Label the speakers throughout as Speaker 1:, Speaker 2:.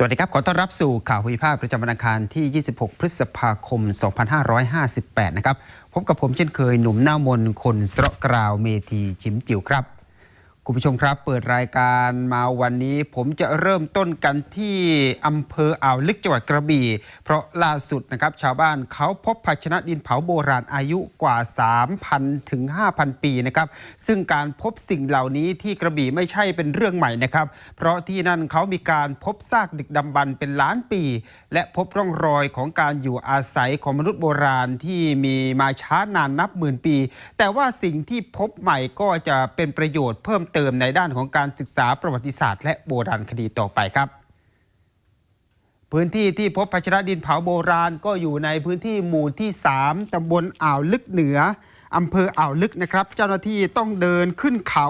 Speaker 1: สวัส
Speaker 2: ดีครับ ขอต้อนรับสู่ข่าวภูมิภาคประจำวันอังคารที่ 26 พฤษภาคม 2558 นะครับ พบกับผมเช่นเคยหนุ่มหน้ามนคนสระกราวเมธีชิมจิ๋วครับ คุณผู้ชมครับ เปิดรายการมาวันนี้ ผมจะเริ่มต้นกันที่อำเภออ่าวลึกจังหวัดกระบี่ เพราะล่าสุดนะครับชาวบ้านเขาพบภาชนะดินเผาโบราณอายุกว่า 3,000 ถึง 5,000 ปีนะครับ ซึ่งการพบสิ่งเหล่านี้ที่กระบี่ไม่ใช่เป็นเรื่องใหม่นะครับ เพราะที่นั่นเขามีการพบซากดึกดำบรรเป็นล้านปี และพบร่องรอยของการอยู่อาศัยของมนุษย์โบราณที่มีมาช้านานนับหมื่นปี แต่ว่าสิ่งที่พบใหม่ก็จะเป็นประโยชน์เพิ่มเติมติมในด้านของการศึกษาประวัติศาสตร์และโบราณคดีต่อไปครับ พื้นที่ที่พบภาชนะดินเผาโบราณก็อยู่ในพื้นที่หมู่ที่ 3 ตำบลอ่าวลึกเหนืออำเภออ่าวลึกนะครับ เจ้าหน้าที่ต้องเดินขึ้นเขา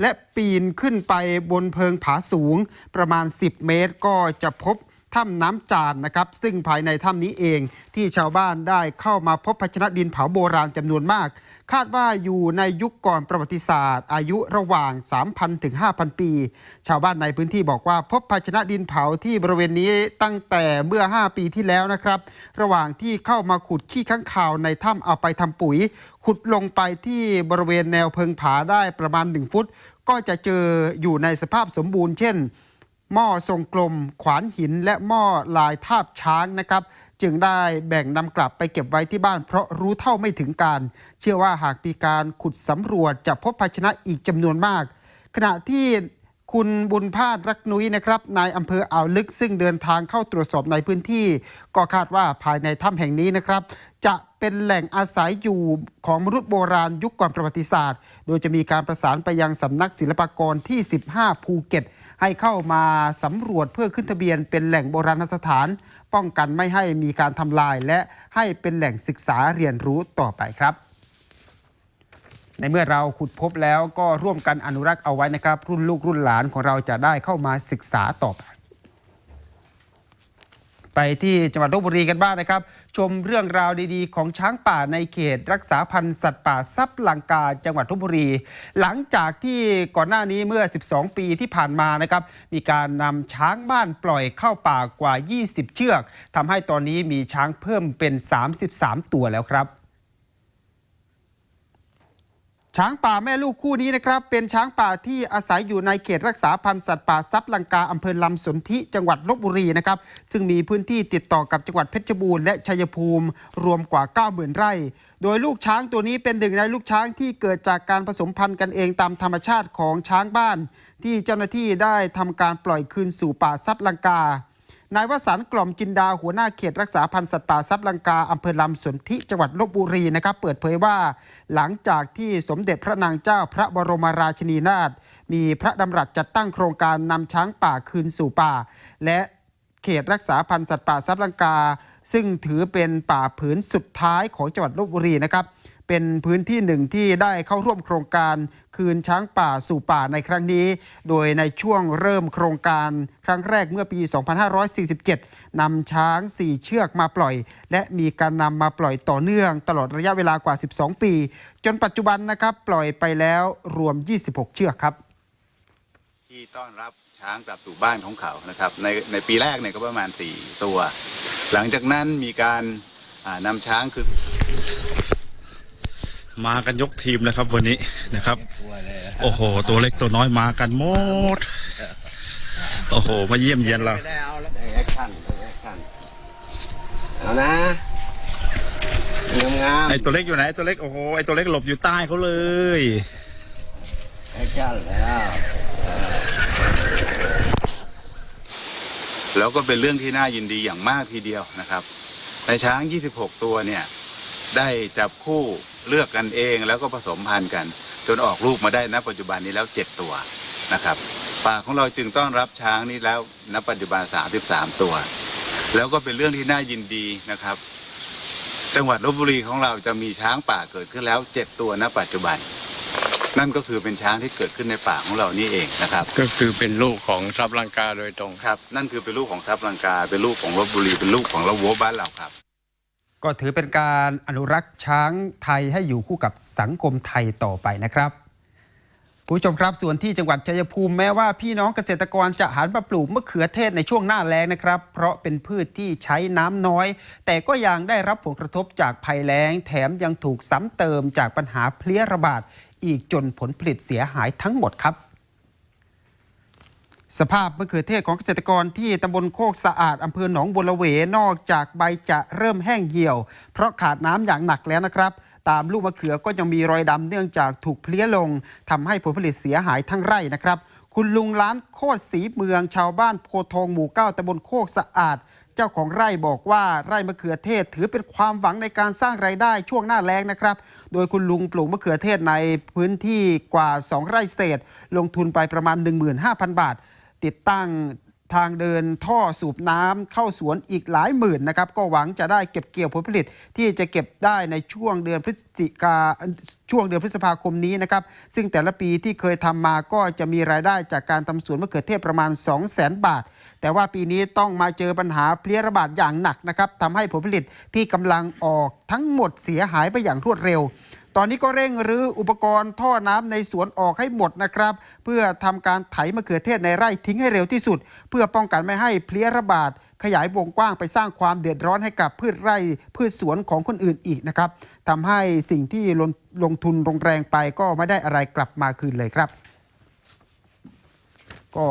Speaker 2: และปีนขึ้นไปบนเพิงผาสูงประมาณ 10 เมตร ก็จะพบ ถ้ำน้ำจานนะครับ ซึ่งภายในถ้ำนี้เองที่ชาวบ้านได้เข้ามาพบภาชนะดินเผาโบราณจำนวนมาก คาดว่าอยู่ในยุคก่อนประวัติศาสตร์ อายุระหว่าง 3,000 ถึง 5,000 ปี ชาวบ้านในพื้นที่บอกว่าพบภาชนะดินเผาที่บริเวณนี้ตั้งแต่เมื่อ 5 ปีที่แล้วนะครับ ระหว่างที่เข้ามาขุดขี้ข้างคาวในถ้ำเอาไปทำปุ๋ย ขุดลงไปที่บริเวณแนวเพิงผาได้ประมาณ 1 ฟุต ก็จะเจออยู่ในสภาพสมบูรณ์เช่น หม้อทรงกลม ขวานหิน และหม้อลายทาบช้างนะครับ จึงได้แบ่งนำกลับไปเก็บไว้ที่บ้าน เพราะรู้เท่าไม่ถึงการ เชื่อว่าหากมีการขุดสำรวจจะพบภาชนะอีกจำนวนมาก ขณะที่คุณบุญพาดรักนุ้ยนะครับนายอำเภออ่าวลึกซึ่งเดินทางเข้าตรวจสอบในพื้นที่ ก็คาดว่าภายในถ้ำแห่งนี้นะครับ จะเป็นแหล่งอาศัยอยู่ของมนุษย์โบราณยุคก่อนประวัติศาสตร์ โดยจะมีการประสานไปยังสำนักศิลปากรที่ 15 ภูเก็ต ให้เข้ามาสำรวจเพื่อขึ้นทะเบียนเป็นแหล่งโบราณสถาน ป้องกันไม่ให้มีการทำลาย และให้เป็นแหล่งศึกษาเรียนรู้ต่อไปครับในเมื่อเราขุดพบแล้วก็ร่วมกันอนุรักษ์เอาไว้นะครับ รุ่นลูกรุ่นหลานของเราจะได้เข้ามาศึกษาต่อไป ไปที่จังหวัดลบบุรีกันบ้างนะครับ ชมเรื่องราวดีๆ ของช้างป่าในเขต รักษาพันธุ์สัตว์ป่าซับลังกาจังหวัดลบบุรี หลังจากที่ก่อนหน้านี้เมื่อ 12 ปีที่ผ่านมานะครับมีการนำช้างบ้านปล่อยเข้าป่ากว่า 20 เชือกทำให้ตอนนี้มีช้างเพิ่มเป็น 33 ตัวแล้วครับ ช้างป่าแม่ลูกคู่นี้นะครับ เป็นช้างป่าที่อาศัยอยู่ในเขตรักษาพันธุ์สัตว์ป่าซับลังกาอำเภอลำสนธิจังหวัดลบบุรีนะครับซึ่งมีพื้นที่ติดต่อกับจังหวัดเพชรบูรณ์และชัยภูมิ รวมกว่า 90,000 ไร่ โดยลูกช้างตัวนี้เป็นหนึ่งในลูกช้างที่เกิดจากการผสมพันธุ์กันเองตามธรรมชาติของช้างบ้าน ที่เจ้าหน้าที่ได้ทำการปล่อยคืนสู่ป่าซับลังกา นายวสันต์กล่อมจินดาหัวหน้าเขตรักษาพันธุ์สัตว์ป่าซับลังกาอำเภอลำสนธิจังหวัดลบบุรีนะครับเปิดเผยว่า หลังจากที่สมเด็จพระนางเจ้าพระบรมราชินีนาถมีพระดำรัสจัดตั้งโครงการนำช้างป่าคืนสู่ป่า และเขตรักษาพันธุ์สัตว์ป่าซับลังกา ซึ่งถือเป็นป่าผืนสุดท้ายของจังหวัดลบบุรีนะครับ เป็นพื้นที่หนึ่งที่ได้เข้าร่วมโครงการคืนช้างป่าสู่ป่าในครั้งนี้ โดยในช่วงเริ่มโครงการครั้งแรกเมื่อปี 2547 นำช้าง 4 เชือกมาปล่อย และมีการนำมาปล่อยต่อเนื่อง ตลอดระยะเวลากว่า 12 ปี จนปัจจุบันนะครับปล่อยไปแล้วรวม 26 เชือกครับ
Speaker 3: ที่ต้อนรับช้างกลับสู่บ้านของเขานะครับ ในในปีแรกเนี่ยก็ประมาณ 4 ตัว หลังจากนั้นมีการอ่านำช้างคือ
Speaker 4: มากันยกทีมนะครับวันนี้นะครับ โอ้โห ตัวเล็กตัวน้อยมากันหมด โอ้โห มาเยี่ยมเยียนเรา
Speaker 1: แอคชั่นแอคชั่นเอานะงาม
Speaker 4: ไอตัวเล็กอยู่ไหนไอ้ตัวเล็กโอ้โหไอตัวเล็กหลบอยู่ใต้เขาเลย
Speaker 1: แอคชั่นแล้ว
Speaker 3: แล้วก็เป็นเรื่องที่น่ายินดีอย่างมากทีเดียวนะครับในช้าง 26 ตัวเนี่ย ได้จับคู่เลือกกันเองแล้วก็ผสมพันธุ์กัน จนออกลูกมาได้ณปัจจุบันนี้แล้ว 7 ตัวนะครับป่าของเราจึงต้อนรับช้างนี้แล้วณปัจจุบัน 33 ตัว แล้วก็เป็นเรื่องที่น่ายินดีนะครับ จังหวัดลบบุรีของเราจะมีช้างป่าเกิดขึ้นแล้ว 7 ตัวณปัจจุบัน นั่นก็คือเป็นช้างที่เกิดขึ้นในป่าของเรานี่เองนะครับ
Speaker 5: ก็คือเป็นลูกของทรัพย์ลังกาโดยตรง
Speaker 3: ครับ นั่นคือเป็นลูกของทับลังกาเป็นลูกของลบบุรีเป็นลูกของละวัวบ้านเราครับ
Speaker 2: ก็ถือเป็นการอนุรักษ์ช้างไทยให้อยู่คู่กับสังคมไทยต่อไปนะครับผู้ชมครับส่วนที่จังหวัดชัยภูมิแม้ว่าพี่น้องเกษตรกรจะหันมาปลูกมะเขือเทศในช่วงหน้าแล้งนะครับ เพราะเป็นพืชที่ใช้น้ำน้อย แต่ก็ยังได้รับผลกระทบจากภัยแล้ง แถมยังถูกซ้ำเติมจากปัญหาเพลี้ยระบาดอีกจนผลผลิตเสียหายทั้งหมดครับ สภาพมะเขือเทศของเกษตรกรที่ตำบลโคกสะอาดอำเภอหนองบัวละเวนอกจากใบจะเริ่มแห้งเหี่ยว เพราะขาดน้ำอย่างหนักแล้วนะครับ ตามลูกมะเขือก็ยังมีรอยดำเนื่องจากถูกเพลี้ยลงทำให้ผลผลิตเสียหายทั้งไร่นะครับ คุณลุงล้านโคตรศรีเมือง ชาวบ้านโพทองหมู่เก้าตำบลโคกสะอาด เจ้าของไร่บอกว่าไร่มะเขือเทศถือเป็นความหวังในการสร้างไรายได้ช่วงหน้าแล้งนะครับ โดยคุณลุงปลูกมะเขือเทศในพื้นที่กว่า 2 ไร่เศษ ลงทุนไปประมาณ 15,000 บาท ติดตั้งทางเดินท่อสูบน้ำเข้าสวนอีกหลายหมื่นนะครับ ก็หวังจะได้เก็บเกี่ยวผลผลิตที่จะเก็บได้ในช่วงเดือนพฤศจิกาช่วงเดือนพฤษภาคมนี้นะครับ ซึ่งแต่ละปีที่เคยทำมาก็จะมีรายได้จากการทำสวนมะเขือเทศประมาณ 2 0 0 0 0 0บาท แต่ว่าปีนี้ต้องมาเจอปัญหาเพลี้ยระบาดอย่างหนักนะครับทำให้ผลผลิตที่กำลังออกทั้งหมดเสียหายไปอย่างรวดเร็ว ตอนนี้ก็เร่งรื้ออุปกรณ์ท่อน้ำในสวนออกให้หมดนะครับ เพื่อทำการไถมะเขือเทศในไร่ทิ้งให้เร็วที่สุด เพื่อป้องกันไม่ให้เพลี้ยระบาดขยายวงกว้างไปสร้างความเดือดร้อนให้กับพืชไร่พืชสวนของคนอื่นอีกนะครับทำให้สิ่งที่ลงลงทุนลงแรงไปก็ไม่ได้อะไรกลับมาคืนเลยครับ ก็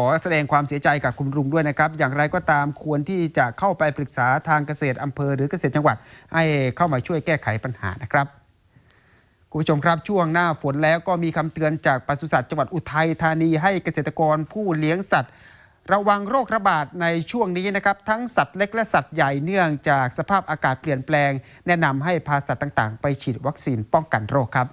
Speaker 2: อแสดงความเสียใจกับคุณลุงด้วยนะครับ อย่างไรก็ตามควรที่จะเข้าไปปรึกษาทางเกษตรอำเภอหรือเกษตรจังหวัด ให้เข้ามาช่วยแก้ไขปัญหานะครับคุณผู้ชมครับช่วงหน้าฝนแล้วก็มีคำเตือนจากปศุสัตว์จังหวัดอุทัยธานีให้เกษตรกรผู้เลี้ยงสัตว์ ระวังโรคระบาดในช่วงนี้นะครับ ทั้งสัตว์เล็กและสัตว์ใหญ่เนื่องจากสภาพอากาศเปลี่ยนแปลง แนะนำให้พาสัตว์ต่างๆ ไปฉีดวัคซีนป้องกันโรคครับ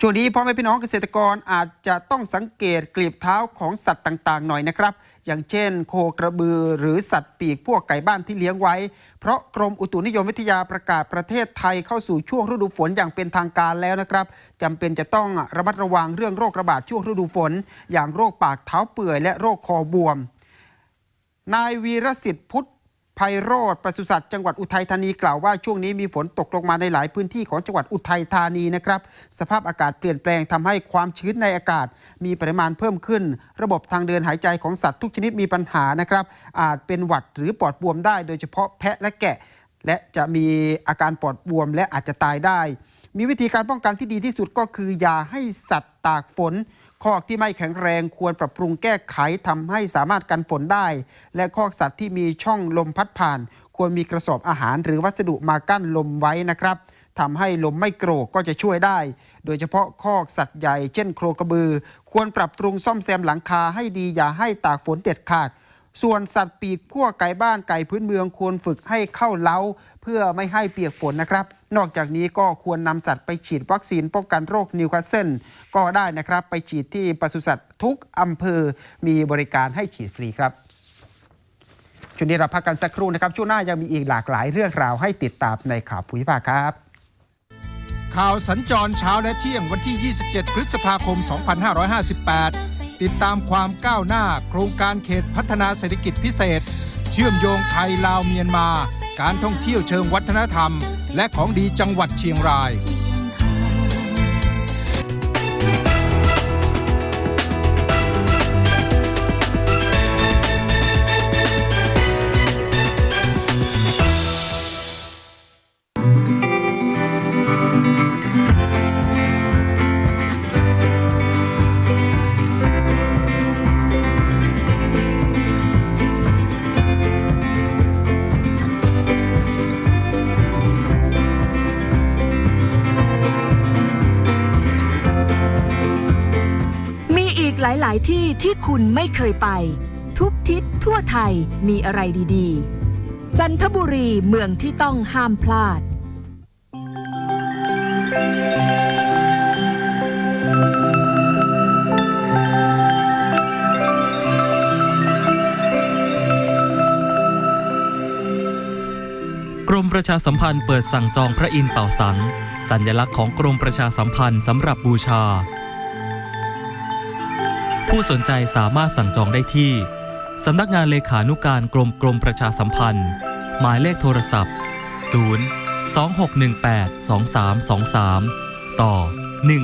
Speaker 2: ช่วงนี้พ่อแม่พี่น้องเกษตรกรอาจจะต้องสังเกตกลีบเท้าของสัตว์ต่างๆ หน่อยนะครับ อย่างเช่น โคกระบือหรือสัตว์ปีกพวกไก่บ้านที่เลี้ยงไว้ เพราะกรมอุตุนิยมวิทยาประกาศประเทศไทยเข้าสู่ช่วงฤดูฝนอย่างเป็นทางการแล้วนะครับจำเป็นจะต้องระมัดระวังเรื่องโรคระบาดช่วงฤดูฝน อย่างโรคปากเท้าเปื่อยและโรคคอบวมนายวีรสิทธิ์พุทธ ไพโรธปศุสัตว์จังหวัดอุทัยธานีกล่าวว่าช่วงนี้มีฝนตกลงมาในหลายพื้นที่ของจังหวัดอุทัยธานีนะครับ สภาพอากาศเปลี่ยนแปลงทำให้ความชื้นในอากาศ มีปริมาณเพิ่มขึ้น ระบบทางเดินหายใจของสัตว์ทุกชนิดมีปัญหานะครับ อาจเป็นหวัดหรือปอดบวมได้โดยเฉพาะแพะและแกะ และจะมีอาการปอดบวมและอาจจะตายได้ มีวิธีการป้องกันที่ดีที่สุดก็คืออย่าให้สัตว์ตากฝน คอกที่ไม่แข็งแรงควรปรับปรุงแก้ไขทำให้สามารถกันฝนได้ และคอกสัตว์ที่มีช่องลมพัดผ่าน ควรมีกระสอบอาหารหรือวัสดุมากั้นลมไว้นะครับทำให้ลมไม่โกรกก็จะช่วยได้ โดยเฉพาะคอกสัตว์ใหญ่เช่นโครกระบือ ควรปรับปรุงซ่อมแซมหลังคาให้ดีอย่าให้ตากฝนเด็ดขาด ส่วนสัตว์ปีกพวกไก่บ้านไก่พื้นเมืองควรฝึกให้เข้าเล้า เพื่อไม่ให้เปียกฝนนะครับ นอกจากนี้ก็ควรนำสัตว์ไปฉีดวัคซีนป้องกันโรคนิวคาสเซิลก็ได้นะครับ ไปฉีดที่ปศุสัตว์ทุกอำเภอมีบริการให้ฉีดฟรีครับช่วงนี้เราพักกันสักครู่นะครับ ช่วงหน้ายังมีอีกหลากหลายเรื่องราวให้ติดตามในข่าวภูมิภาคครับ
Speaker 6: ข่าวสัญจรเช้าและเที่ยงวันที่ 27 พฤษภาคม 2558 ติดตามความก้าวหน้าโครงการเขตพัฒนาเศรษฐกิจพิเศษ เชื่อมโยงไทยลาวเมียนมา การท่องเที่ยวเชิงวัฒนธรรม และของดีจังหวัดเชียงราย
Speaker 7: ที่ที่คุณไม่เคยไป ทุกทิศทั่วไทยมีอะไรดีๆ จันทบุรีเมืองที่ต้องห้ามพลาด
Speaker 8: กรมประชาสัมพันธ์เปิดสั่งจองพระอินทร์เป่าสัง สัญลักษณ์ของกรมประชาสัมพันธ์สำหรับบูชา ผู้สนใจสามารถสั่งจองได้ที่ สำนักงานเลขานุการกรมกรมประชาสัมพันธ์ หมายเลขโทรศัพท์ 0 2618 2323 ต่อ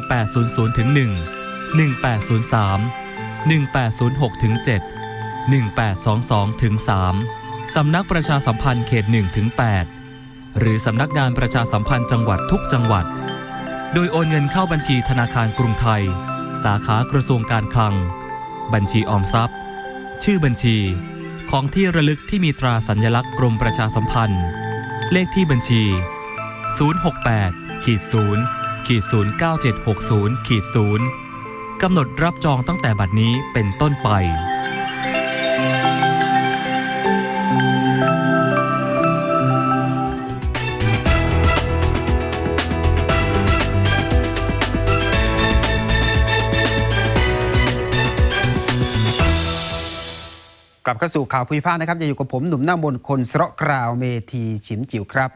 Speaker 8: 1800ถึง1 1803 1806ถึง7 1822ถึง3สำนักประชาสัมพันธ์เขต1ถึง8หรือสำนักงานประชาสัมพันธ์จังหวัดทุกจังหวัด โดยโอนเงินเข้าบัญชีธนาคารกรุงไทย สาขากระทรวงการคลัง บัญชีออมทรัพย์ ชื่อบัญชี ของที่ระลึกที่มีตราสัญลักษณ์กรมประชาสัมพันธ์ เลขที่บัญชี 068ขีด0ขีด09760ขีด0กำหนดรับจองตั้งแต่บัดนี้เป็นต้นไป
Speaker 2: ลับเข้าสู่ข่าวภูมิภาคนะครับจะอยู่กับผมหนุ่มหน้ามนคนสระกราวเมทีฉิมจิ๋วครับ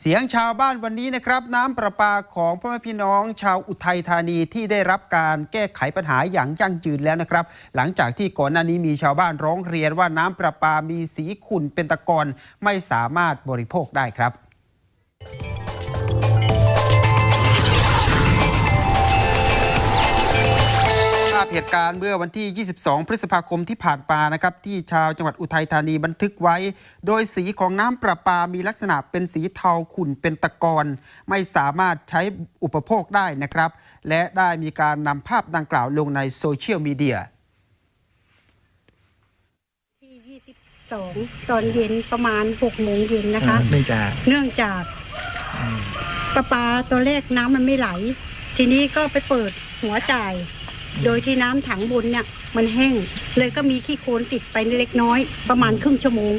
Speaker 2: เสียงชาวบ้านวันนี้นะครับ น้ำประปาของพ่อแม่พี่น้องชาวอุทัยธานีที่ได้รับการแก้ไขปัญหาอย่างยั่งยืนแล้วนะครับ หลังจากที่ก่อนหน้านี้มีชาวบ้านร้องเรียนว่าน้ำประปามีสีขุ่นเป็นตะกอนไม่สามารถบริโภคได้ครับ เหตุการณ์เมื่อวันที่ 22 พฤษภาคมที่ผ่านมานะครับที่ชาวจังหวัดอุทัยธานีบันทึกไว้ โดยสีของน้ำประปามีลักษณะเป็นสีเทาขุ่นเป็นตะกอนไม่สามารถใช้อุปโภคได้นะครับ และได้มีการนำภาพดังกล่าวลงในโซเชียลมีเดีย
Speaker 9: ที่22ตอนเย็นประมาณ6โมงเย็นนะคะ
Speaker 1: เนื่องจาก
Speaker 9: เนื่องจากประปาตัวแรกน้ำมันไม่ไหล ทีนี้ก็ไปเปิดหัวจ่าย โดยที่น้ำถังบนเนี่ยมันแห้งเลยก็มีขี้โคลนติดไปเล็กน้อยประมาณครึ่งชั่วโมง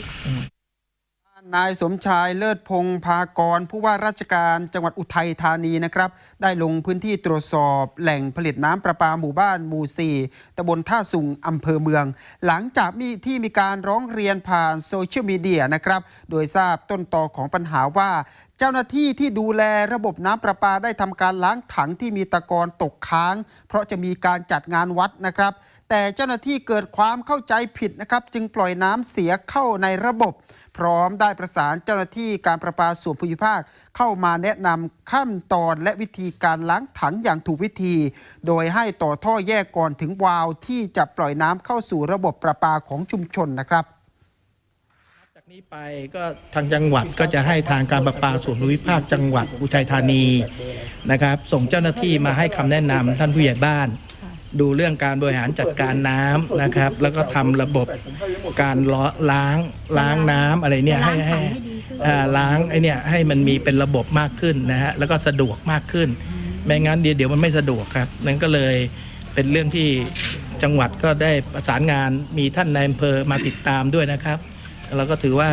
Speaker 2: นายสมชายเลิศพงพากร ผู้ว่าราชการจังหวัดอุทัยธานีนะครับ ได้ลงพื้นที่ตรวจสอบแหล่งผลิตน้ำประปาหมู่บ้านหมู่ 4ตำบลท่าสุงอำเภอเมือง หลังจากมีที่มีการร้องเรียนผ่านโซเชียลมีเดียนะครับ โดยทราบต้นตอของปัญหาว่า เจ้าหน้าที่ที่ดูแลระบบน้ำประปาได้ทำการล้างถังที่มีตะกอนตกค้าง เพราะจะมีการจัดงานวัดนะครับ แต่เจ้าหน้าที่เกิดความเข้าใจผิดนะครับ จึงปล่อยน้ำเสียเข้าในระบบ พร้อมได้ประสานเจ้าหน้าที่การประปาส่วนภูมิภาค เข้ามาแนะนำขั้นตอนและวิธีการล้างถังอย่างถูกวิธี โดยให้ต่อท่อแยกก่อนถึงวาล์วที่จะปล่อยน้ำเข้าสู่ระบบประปาของชุมชนนะครับ
Speaker 10: จากนี้ไปก็ทางจังหวัดก็จะให้ทางการประปาส่วนภูมิภาคจังหวัดอุทัยธานีนะครับ ส่งเจ้าหน้าที่มาให้คำแนะนำท่านผู้ใหญ่บ้าน ดูเรื่องการบริหารจัดการน้ำนะครับ แล้วก็ทำระบบการล้อล้างล้างน้ำอะไรเนี่ยให้
Speaker 9: ล้างถั
Speaker 10: ให้
Speaker 9: งให้ดีขึ้น
Speaker 10: อ่าล้างไอเนี่ยให้มันมีเป็นระบบมากขึ้นนะฮะแล้วก็สะดวกมากขึ้น ไม่งั้นเดี๋ยวเดี๋ยวมันไม่สะดวกครับนั่นก็เลยเป็นเรื่องที่จังหวัดก็ได้ประสานงานมีท่านนายอำเภอมาติดตามด้วยนะครับเราก็ถือว่า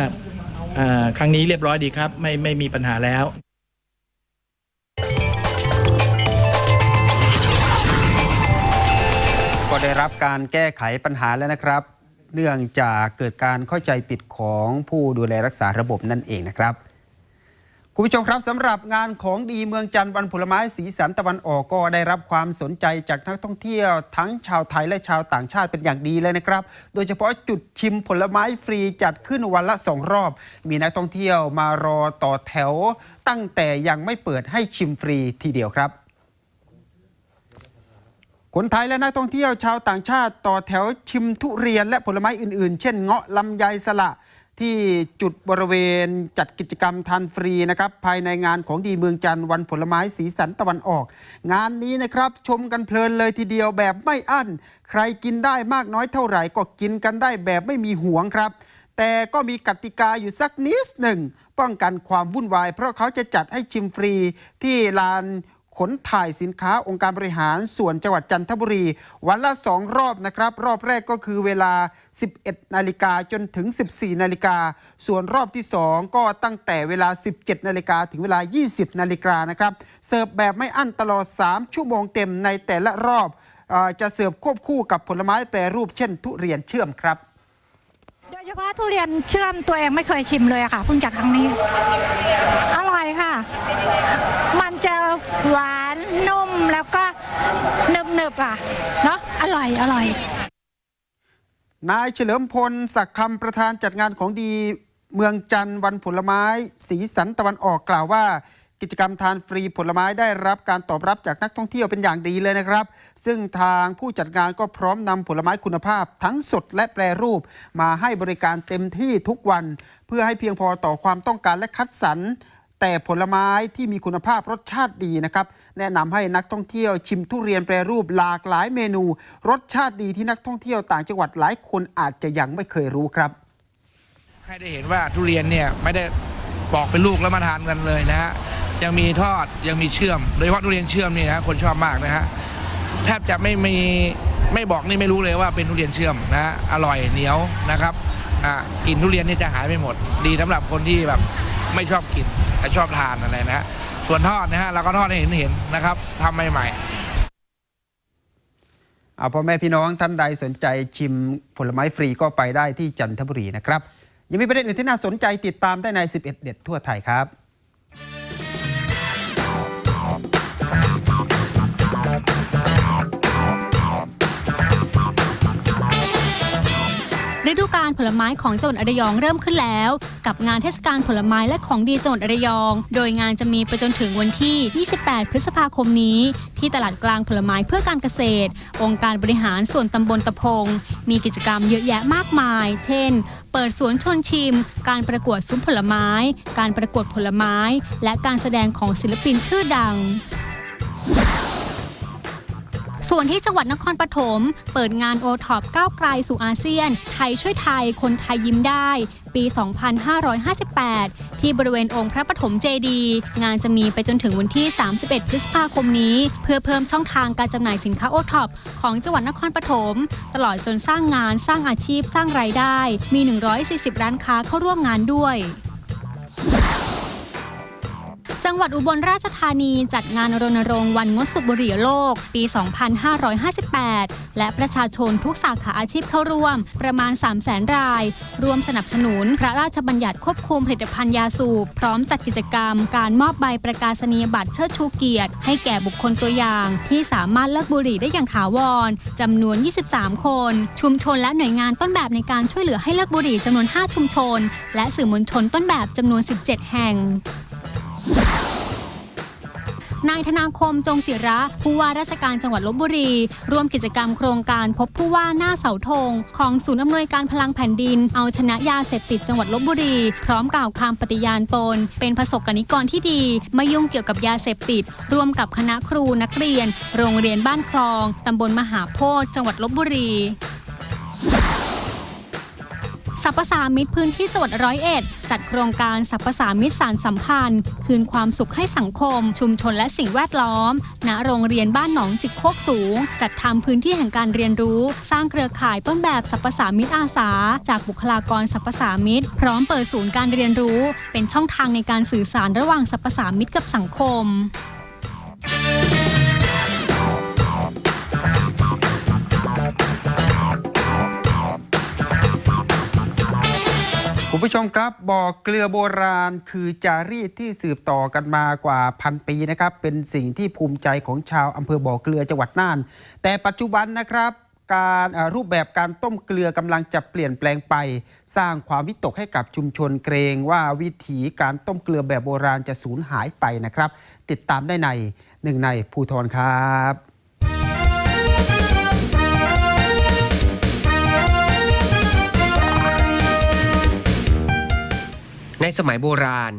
Speaker 10: อ่าครั้งนี้เรียบร้อยดีครับ ไม่ไม่มีปัญหาแล้ว
Speaker 2: ได้รับการแก้ไขปัญหาแล้วนะครับ เนื่องจากเกิดการเข้าใจผิดของผู้ดูแลรักษาระบบนั่นเองนะครับคุณผู้ชมครับสำหรับงานของดีเมืองจันทร์วันผลไม้สีสันตะวันออกก็ได้รับความสนใจจากนักท่องเที่ยวทั้งชาวไทยและชาวต่างชาติเป็นอย่างดีเลยนะครับ โดยเฉพาะจุดชิมผลไม้ฟรีจัดขึ้นวันละสองรอบ มีนักท่องเที่ยวมารอต่อแถว ตั้งแต่ยังไม่เปิดให้ชิมฟรีทีเดียวครับ คนไทยและนักท่องเที่ยวชาวต่างชาติต่อแถวชิมทุเรียนและผลไม้อื่นๆ เช่นเงาะลำไยสละที่จุดบริเวณจัดกิจกรรมทานฟรีนะครับภายในงานของดีเมืองจันทร์วันผลไม้สีสันตะวันออก งานนี้นะครับชมกันเพลินเลยทีเดียวแบบไม่อั้น ใครกินได้มากน้อยเท่าไหร่ก็กินกันได้แบบไม่มีห่วงครับ แต่ก็มีกติกาอยู่สักนิดหนึ่ง ป้องกันความวุ่นวาย เพราะเขาจะจัดให้ชิมฟรีที่ลาน ขนถ่ายสินค้าองค์การบริหารส่วนจังหวัดจันทบุรี วันละ 2 รอบนะครับ รอบแรกก็คือเวลา 11 นาฬิกาจนถึง 14 นาฬิกา ส่วนรอบที่ 2 ก็ตั้งแต่เวลา 17 นาฬิกาถึงเวลา 20 นาฬิกานะครับ เสิร์ฟแบบไม่อั้นตลอด 3 ชั่วโมงเต็มในแต่ละรอบจะเสิร์ฟควบคู่กับผลไม้แปรรูปเช่นทุเรียนเชื่อมครับ
Speaker 11: โดยเฉพาะทุเรียนเชื่อมตัวเองไม่เคยชิมเลยอะค่ะเพิ่งจากครั้งนี้ อร่อยค่ะ มันจะหวานนุ่มแล้วก็หนึบหนึบๆอะเนาะอร่อยอร่อย
Speaker 2: นายเฉลิมพลศักดิ์คำประธานจัดงานของดีเมืองจันทร์วันผลไม้ สีสันตะวันออกกล่าวว่า กิจกรรมทานฟรีผลไม้ได้รับการตอบรับจากนักท่องเที่ยวเป็นอย่างดีเลยนะครับ ซึ่งทางผู้จัดงานก็พร้อมนำผลไม้คุณภาพ ทั้งสดและแปรรูป มาให้บริการเต็มที่ทุกวัน เพื่อให้เพียงพอต่อความต้องการและคัดสรรแต่ผลไม้ที่มีคุณภาพรสชาติดีนะครับ แนะนำให้นักท่องเที่ยวชิมทุเรียนแปรรูปหลากหลายเมนู รสชาติดีที่นักท่องเที่ยวต่างจังหวัดหลายคนอาจจะยังไม่เคยรู้ครับ
Speaker 10: ให้ได้เห็นว่าทุเรียนเนี่ยไม่ได้ ปอกเป็นลูกแล้วมาทานกันเลยนะฮะยังมีทอดยังมีเชื่อม โดยเฉพาะทุเรียนเชื่อมนี่นะฮะคนชอบมากนะฮะแทบจะไม่มีไม่บอกนี่ไม่รู้เลยว่าเป็นทุเรียนเชื่อมนะฮะอร่อยเหนียวนะครับอ่ากินทุเรียนนี่จะหายไปหมด ดีสำหรับคนที่แบบไม่ชอบกินแต่ชอบทานอะไรนะฮะส่วนทอดนะฮะเราก็ทอดให้เห็นเห็นๆนะครับทำใหม่ๆ
Speaker 2: เอาพ่อแม่พี่น้องท่านใดสนใจชิมผลไม้ฟรีก็ไปได้ที่จันทบุรีนะครับ ยังมีประเด็นอื่นที่น่าสนใจติดตามได้ใน 11 เด็ดทั่วไทยครับ
Speaker 12: ฤดูกาลผลไม้ของจังหวัดระยองเริ่มขึ้นแล้ว กับงานเทศกาลผลไม้และของดีจังหวัดระยอง โดยงานจะมีไปจนถึงวันที่ 28 พฤษภาคมนี้ ที่ตลาดกลางผลไม้เพื่อการเกษตร องค์การบริหารส่วนตำบลตะพง มีกิจกรรมเยอะแยะมากมาย เช่น เปิดสวนชนชิม การประกวดซุ้มผลไม้ การประกวดผลไม้ และการแสดงของศิลปินชื่อดัง ส่วนที่จังหวัดนครปฐม เปิดงานโอท็อปก้าวไกลสู่อาเซียน ไทยช่วยไทย คนไทยยิ้มได้ ปี 2558 ที่บริเวณองค์พระปฐมเจดี งานจะมีไปจนถึงวันที่ 31 พฤษภาคมนี้ เพื่อเพิ่มช่องทางการจำหน่ายสินค้าโอท็อปของจังหวัดนครปฐมตลอดจนสร้างงานสร้างอาชีพสร้างรายได้ มี 140 ร้านค้าเข้าร่วมงานด้วย จังหวัดอุบลราชธานีจัดงานรณรงค์วันงดสูบบุหรี่โลก ปี 2558 และประชาชนทุกสาขาอาชีพเข้าร่วม ประมาณ 3 0 0แสนราย รวมสนับสนุนพระราชบัญญัติควบคุมผลิตภัณฑ์ยาสูบ พร้อมจัดกิจกรรม การมอบใบประกาศนียบัตรเชิดชูเกียรติ ให้แก่บุคคลตัวอย่าง ที่สามารถเลิกบุหรี่ได้อย่างถาวรจำนวน 23 คน ชุมชนและหน่วยงานต้นแบบในการช่วยเหลือให้เลิกบุหรี่จำนวน 5 ชุมชน และสื่อมวลชนต้นแบบจำนวน 17 แห่ง นายธนาคมจงจิระ ผู้ว่าราชการจังหวัดลบบุรี ร่วมกิจกรรมโครงการพบผู้ว่าหน้าเสาธงของศูนย์อำนวยการพลังแผ่นดิน เอาชนะยาเสพติดจังหวัดลบบุรี พร้อมกล่าวคำปฏิญาณตน เป็นประสบกนิกรที่ดี ไม่ยุ่งเกี่ยวกับยาเสพติด ร่วมกับคณะครูนักเรียน โรงเรียนบ้านคลองตำบลมหาโพธิจังหวัดลบบุรี สรรพสามิตพื้นที่จังหวัดร้อยเอ็ดจัดโครงการสรรพสามิตสารสัมพันธ์ คืนความสุขให้สังคม ชุมชนและสิ่งแวดล้อม ณโรงเรียนบ้านหนองจิกโคกสูง จัดทำพื้นที่แห่งการเรียนรู้ สร้างเครือข่ายต้นแบบสรรพสามิตอาสา จากบุคลากรสรรพสามิตพร้อมเปิดศูนย์การเรียนรู้ เป็นช่องทางในการสื่อสารระหว่างสรรพสามิตกับสังคม
Speaker 2: คุณผู้ชมครับบ่อเกลือโบราณคือจารีตที่สืบต่อกันมากว่าพันปีนะครับ เป็นสิ่งที่ภูมิใจของชาวอำเภอบ่อเกลือจังหวัดน่าน แต่ปัจจุบันนะครับการรูปแบบการต้มเกลือกำลังจะเปลี่ยนแปลงไป สร้างความวิตกให้กับชุมชนเกรงว่าวิถีการต้มเกลือแบบโบราณจะสูญหายไปนะครับ ติดตามได้ในหนึ่งในภูทรครับ
Speaker 13: ในสมัยโบราณ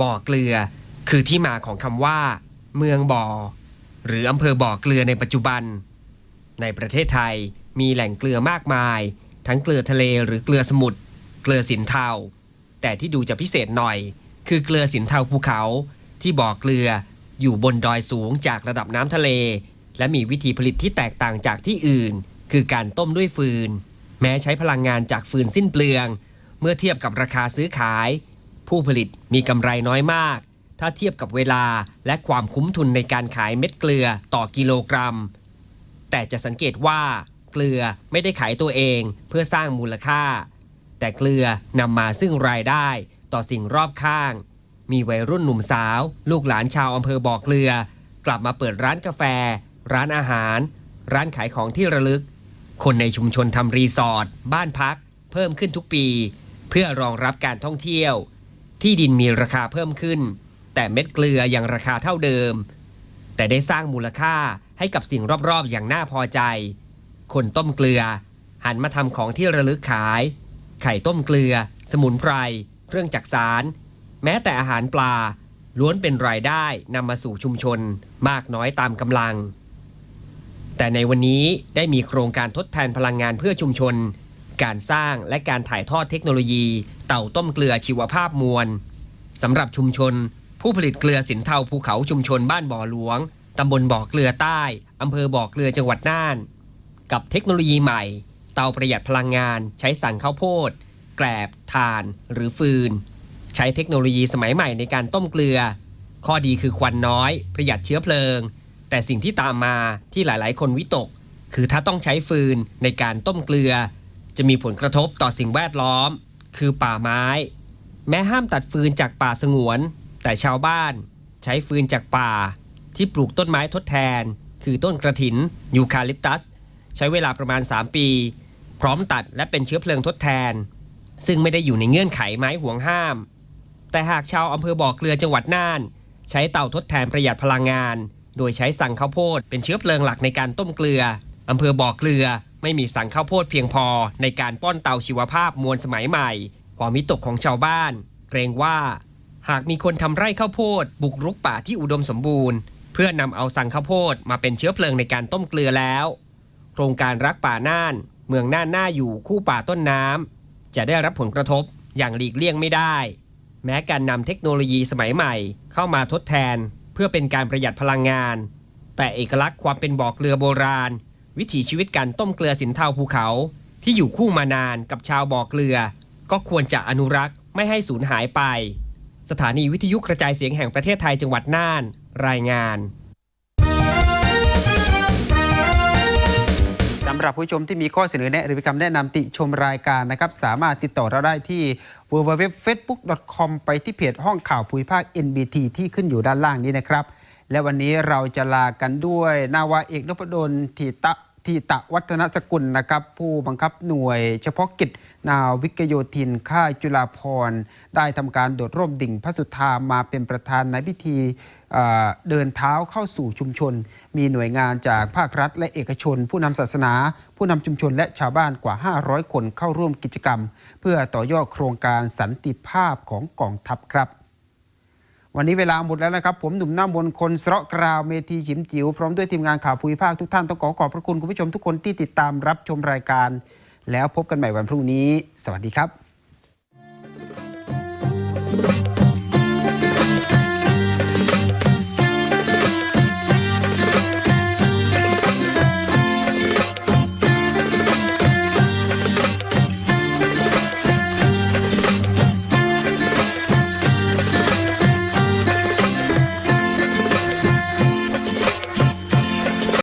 Speaker 13: บ่อเกลือ คือที่มาของคำว่า เมืองบ่อ หรืออำเภอบ่อเกลือในปัจจุบัน ในประเทศไทยมีแหล่งเกลือมากมาย ทั้งเกลือทะเลหรือเกลือสมุทรเกลือสินเทา แต่ที่ดูจะพิเศษหน่อย คือเกลือสินเทาภูเขา ที่บ่อเกลืออยู่บนดอยสูงจากระดับน้ำทะเล และมีวิธีผลิตที่แตกต่างจากที่อื่น คือการต้มด้วยฟืน แม้ใช้พลังงานจากฟืนสิ้นเปลือง เมื่อเทียบกับราคาซื้อขาย ผู้ผลิตมีกำไรน้อยมาก ถ้าเทียบกับเวลาและความคุ้มทุนในการขายเม็ดเกลือต่อกิโลกรัม แต่จะสังเกตว่าเกลือไม่ได้ขายตัวเองเพื่อสร้างมูลค่า แต่เกลือนำมาซึ่งรายได้ต่อสิ่งรอบข้าง มีวัยรุ่นหนุ่มสาว ลูกหลานชาวอำเภอบ่อเกลือ กลับมาเปิดร้านกาแฟ ร้านอาหาร ร้านขายของที่ระลึก คนในชุมชนทำรีสอร์ทบ้านพัก เพิ่มขึ้นทุกปี เพื่อรองรับการท่องเที่ยว ที่ดินมีราคาเพิ่มขึ้น แต่เม็ดเกลือยังราคาเท่าเดิม แต่ได้สร้างมูลค่าให้กับสิ่งรอบๆ อย่างน่าพอใจ คนต้มเกลือ หันมาทำของที่ระลึกขาย ไข่ต้มเกลือ สมุนไพร เครื่องจักสาร แม้แต่อาหารปลา ล้วนเป็นรายได้นำมาสู่ชุมชนมากน้อยตามกำลัง แต่ในวันนี้ได้มีโครงการทดแทนพลังงานเพื่อชุมชน การสร้างและการถ่ายทอดเทคโนโลยี เต่าต้มเกลือชีวภาพมวลสำหรับชุมชน ผู้ผลิตเกลือสินเทาภูเขาชุมชนบ้านบ่อหลวงตำบลบ่อเกลือใต้อำเภอบ่อเกลือจังหวัดน่าน กับเทคโนโลยีใหม่ เตาประหยัดพลังงาน ใช้สั่งข้าวโพด แกลบถ่าน หรือฟืน ใช้เทคโนโลยีสมัยใหม่ในการต้มเกลือ ข้อดีคือควันน้อย ประหยัดเชื้อเพลิง แต่สิ่งที่ตามมาที่หลาย ๆ คนวิตก คือถ้าต้องใช้ฟืนในการต้มเกลือ จะมีผลกระทบต่อสิ่งแวดล้อม คือป่าไม้ แม้ห้ามตัดฟืนจากป่าสงวน แต่ชาวบ้านใช้ฟืนจากป่า ที่ปลูกต้นไม้ทดแทน คือต้นกระถินยูคาลิปตัส ใช้เวลาประมาณ 3 ปี พร้อมตัดและเป็นเชื้อเพลิงทดแทน ซึ่งไม่ได้อยู่ในเงื่อนไขไม้ห่วงห้าม แต่หากชาวอำเภอบ่อเกลือจังหวัดน่าน ใช้เตาทดแทนประหยัดพลังงาน โดยใช้สั่งข้าวโพดเป็นเชื้อเพลิงหลักในการต้มเกลือ อำเภอบ่อเกลือไม่มีสั่งข้าวโพดเพียงพอในการป้อนเตาชีวภาพมวลสมัยใหม่ ความวิตกของชาวบ้าน เกรงว่า หากมีคนทำไร่ข้าวโพด บุกรุกป่าที่อุดมสมบูรณ์ เพื่อนำเอาสั่งข้าวโพดมาเป็นเชื้อเพลิงในการต้มเกลือแล้ว โครงการรักป่าน่าน เมืองน่านน่าอยู่คู่ป่าต้นน้ำจะได้รับผลกระทบอย่างหลีกเลี่ยงไม่ได้ แม้การนำเทคโนโลยีสมัยใหม่เข้ามาทดแทน เพื่อเป็นการประหยัดพลังงาน แต่เอกลักษณ์ความเป็นบ่อเกลือโบราณ วิถีชีวิตการต้มเกลือสินเทาภูเขา ที่อยู่คู่มานานกับชาวบ่อเกลือ ก็ควรจะอนุรักษ์ไม่ให้สูญหายไป สถานีวิทยุกระจายเสียงแห่งประเทศไทยจังหวัดน่าน รายงาน
Speaker 2: สำหรับผู้ชมที่มีข้อเสนอแนะหรือคำแนะนำติชมรายการนะครับ สามารถติดต่อเราได้ที่ www.facebook.com ไปที่เพจห้องข่าวภูมิภาค NBT ที่ขึ้นอยู่ด้านล่างนี้นะครับ และวันนี้เราจะลากันด้วย นาวาเอกนพดลทีตะ ทีตะวัฒนสกุลนะครับ ผู้บังคับหน่วย เฉพาะกิจนาวิกโยธิน ค่ายจุฬาภรณ์ได้ทำการโดดร่มดิ่งพระสุธามาเป็นประธานในพิธีเอ่อเดินเท้าเข้าสู่ชุมชน มีหน่วยงานจากภาครัฐ และเอกชน ผู้นำศาสนา ผู้นำชุมชน และชาวบ้านกว่า 500 คนเข้าร่วมกิจกรรม เพื่อต่อยอดโครงการสันติภาพของกองทัพครับ วันนี้เวลาหมดแล้วนะครับ ผมหนุ่มหน้ามนคนสระกราวเมทีฉิมจิ๋วพร้อมด้วยทีมงานข่าวภูมิภาคทุกท่านต้องขอขอบพระคุณคุณผู้ชมทุกคนที่ติดตามรับชมรายการ แล้วพบกันใหม่วันพรุ่งนี้ สวัสดีครับ